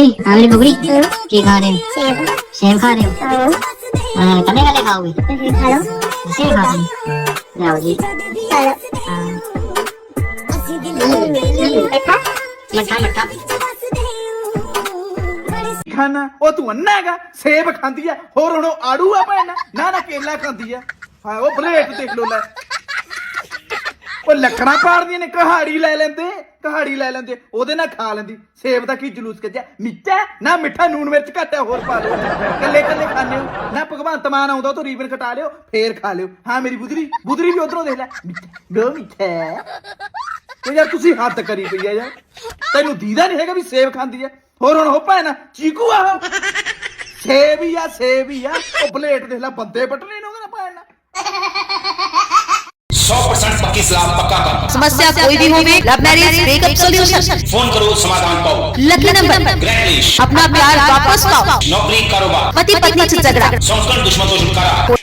ਆਵਲੀ ਬੁਗੜੀ ਕੀ ਖਾ ਰਹੇ ਹੋ ਸੇਬ ਸੇਬ ਖਾ ਰਹੇ ਹੋ ਹਾਂ ਕੱਲੇ ਕੱਲੇ ਖਾਓਗੇ ਤੁਸੀਂ ਖਾ ਲਓ ਸੇਬ ਖਾ ਜੀ ਲਓ ਹਾਂ ਬੈਠਾ ਮੱਠਾ ਮੱਠਾ ਖਾਣਾ ਉਹ ਤੂੰ ਅੰਨਾ ਹੈਗਾ ਸੇਬ ਖਾਂਦੀ ਆ ਹੋਰ ਹੁਣ ਉਹ ਆੜੂ ਆ ਭੈਣ ਨਾ ਨਾ ਕੇਲਾ ਖਾਂਦੀ ਆ ਹਾਂ ਉਹ ਬਲੇਟ ਦੇਖ ਲੋ ਲੈ ਉਹ ਲੱਕੜਾਂ ਪਾੜਦੀਆਂ ਨੇ, ਕਹਾੜੀ ਲੈ ਲੈਂਦੇ, ਕਹਾੜੀ ਲੈ ਲੈਂਦੇ, ਉਹਦੇ ਨਾਲ ਖਾ ਲੈਂਦੀ। ਸੇਬ ਦਾ ਕੀ ਜਲੂਸ ਕੱਜਿਆ ਮਿੱਠਾ ਨਾ ਮਿੱਠਾ ਨੂਨ ਮਿਰਚ ਘੱਟ ਆ ਹੋਰ ਪਾ ਲਓ ਕੱਲੇ ਕੱਲੇ ਖਾਣੇ ਹੋ। ਨਾ ਭਗਵੰਤ ਮਾਨ ਆਉਂਦਾ ਤਾਂ ਰੀਬਨ ਕਟਾ ਲਿਓ, ਫੇਰ ਖਾ ਲਿਓ। ਹਾਂ, ਮੇਰੀ ਬੁਧਰੀ ਬੁਧਰੀ ਵੀ ਉਧਰੋਂ ਦੇਖ ਲੈ। ਮਿੱਠਾ ਗੋ ਮਿੱਠਾ ਉਹ ਯਾਰ, ਤੁਸੀਂ ਹੱਦ ਕਰੀ ਪਈ ਆ ਯਾਰ। ਤੈਨੂੰ ਦੀਦਾ ਨਹੀਂ ਹੈਗਾ ਵੀ ਸੇਬ ਖਾਂਦੀ ਆ ਹੋਰ ਹੁਣ ਹੋ ਭੈਣ ਚੀਕੂ ਆ ਉਹ। ਸੇਬ ਹੀ ਆ, ਸੇਬ ਹੀ ਆ। ਉਹ ਬਲੇਟ ਦੇਖ ਲੈ, ਬੰਦੇ ਪਟਨੇ ਨੂੰ। पक्की सलाह पक्का का समस्या कोई भी हो love marriage breakup solution phone करो समाधान पाओ। लकी नंबर ग्रैंड अपना प्यार वापस पाओ। नौकरी कारोबार। पति पत्नी से झगड़ा। संकट दुश्मन को छुटकारा।